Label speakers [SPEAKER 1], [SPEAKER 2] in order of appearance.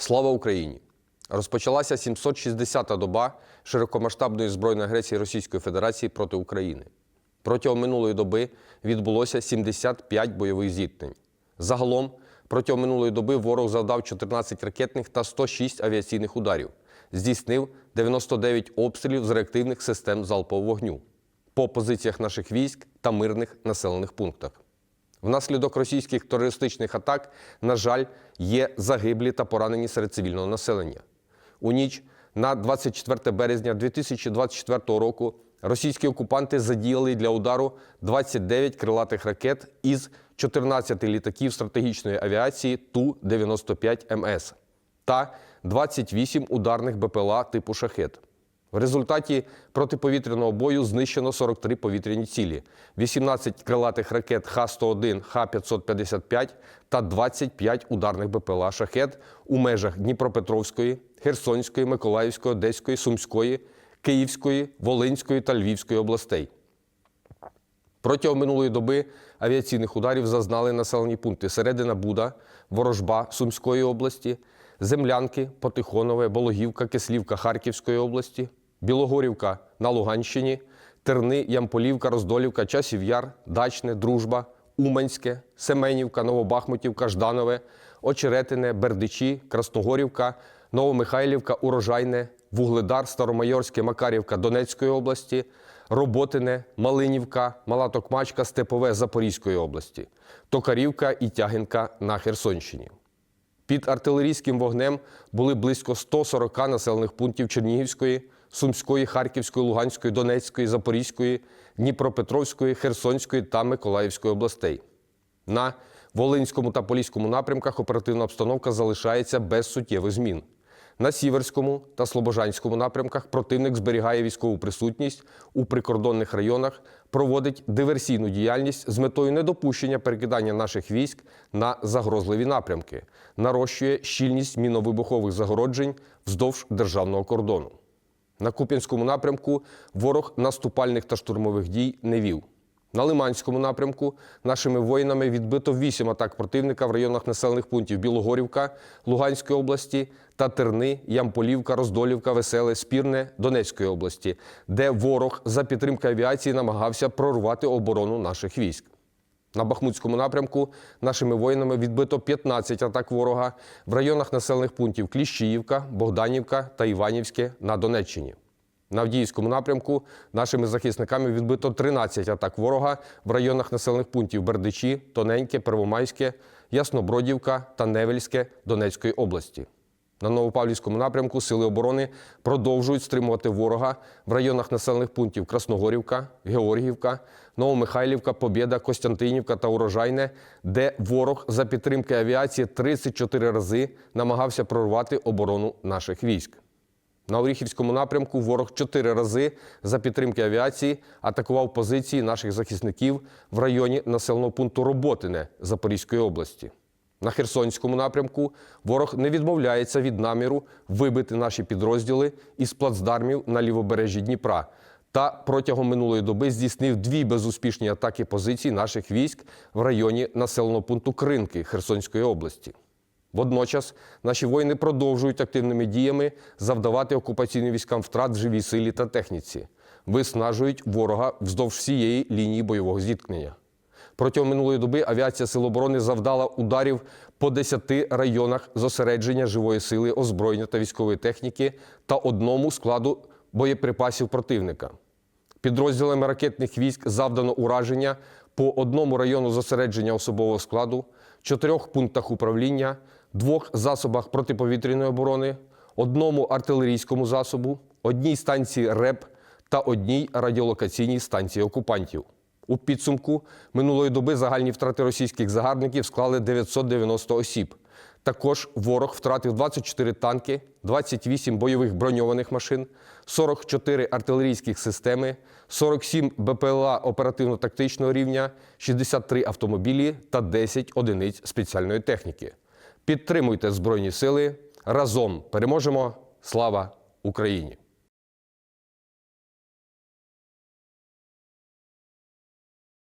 [SPEAKER 1] Слава Україні! Розпочалася 760-та доба широкомасштабної збройної агресії Російської Федерації проти України. Протягом минулої доби відбулося 75 бойових зіткнень. Загалом, протягом минулої доби ворог завдав 14 ракетних та 106 авіаційних ударів, здійснив 99 обстрілів з реактивних систем залпового вогню по позиціях наших військ та мирних населених пунктах. Внаслідок російських терористичних атак, на жаль, є загиблі та поранені серед цивільного населення. У ніч на 24 березня 2024 року російські окупанти задіяли для удару 29 крилатих ракет із 14 літаків стратегічної авіації Ту-95 МС та 28 ударних БПЛА типу «Шахет». В результаті протиповітряного бою знищено 43 повітряні цілі, 18 крилатих ракет Х-101, Х-555 та 25 ударних БПЛА «Шахет» у межах Дніпропетровської, Херсонської, Миколаївської, Одеської, Сумської, Київської, Волинської та Львівської областей. Протягом минулої доби авіаційних ударів зазнали населені пункти Середина Буда, Ворожба Сумської області, Землянки, Потихонове, Бологівка, Кислівка Харківської області, Білогорівка на Луганщині, Терни, Ямполівка, Роздолівка, Часів Яр, Дачне, Дружба, Уманське, Семенівка, Новобахмутівка, Жданове, Очеретине, Бердичі, Красногорівка, Новомихайлівка, Урожайне, Вугледар, Старомайорське, Макарівка Донецької області, Роботине, Малинівка, Мала Токмачка, Степове Запорізької області, Токарівка і Тягинка на Херсонщині. Під артилерійським вогнем були близько 140 населених пунктів Чернігівської, Сумської, Харківської, Луганської, Донецької, Запорізької, Дніпропетровської, Херсонської та Миколаївської областей. На Волинському та Поліському напрямках оперативна обстановка залишається без суттєвих змін. На Сіверському та Слобожанському напрямках противник зберігає військову присутність у прикордонних районах, проводить диверсійну діяльність з метою недопущення перекидання наших військ на загрозливі напрямки, нарощує щільність міновибухових загороджень вздовж державного кордону. На Куп'янському напрямку ворог наступальних та штурмових дій не вів. На Лиманському напрямку нашими воїнами відбито вісім атак противника в районах населених пунктів Білогорівка Луганської області та Терни, Ямполівка, Роздолівка, Веселе, Спірне Донецької області, де ворог за підтримки авіації намагався прорвати оборону наших військ. На Бахмутському напрямку нашими воїнами відбито 15 атак ворога в районах населених пунктів Кліщіївка, Богданівка та Іванівське на Донеччині. На Авдіївському напрямку нашими захисниками відбито 13 атак ворога в районах населених пунктів Бердичі, Тоненьке, Первомайське, Яснобродівка та Невельське Донецької області. На Новопавлівському напрямку сили оборони продовжують стримувати ворога в районах населених пунктів Красногорівка, Георгіївка, Новомихайлівка, Побєда, Костянтинівка та Урожайне, де ворог за підтримки авіації 34 рази намагався прорвати оборону наших військ. На Оріхівському напрямку ворог чотири рази за підтримки авіації атакував позиції наших захисників в районі населеного пункту Роботине Запорізької області. На Херсонському напрямку ворог не відмовляється від наміру вибити наші підрозділи із плацдармів на лівобережжі Дніпра та протягом минулої доби здійснив дві безуспішні атаки позицій наших військ в районі населеного пункту Кринки Херсонської області. Водночас наші воїни продовжують активними діями завдавати окупаційним військам втрат в живій силі та техніці, виснажують ворога вздовж всієї лінії бойового зіткнення. Протягом минулої доби авіація Сил оборони завдала ударів по 10 районах зосередження живої сили, озброєння та військової техніки та одному складу боєприпасів противника. Підрозділами ракетних військ завдано ураження по одному району зосередження особового складу, чотирьох пунктах управління, двох засобах протиповітряної оборони, одному артилерійському засобу, одній станції РЕП та одній радіолокаційній станції окупантів. У підсумку минулої доби загальні втрати російських загарбників склали 990 осіб. Також ворог втратив 24 танки, 28 бойових броньованих машин, 44 артилерійських системи, 47 БПЛА оперативно-тактичного рівня, 63 автомобілі та 10 одиниць спеціальної техніки. Підтримуйте Збройні сили. Разом переможемо! Слава Україні!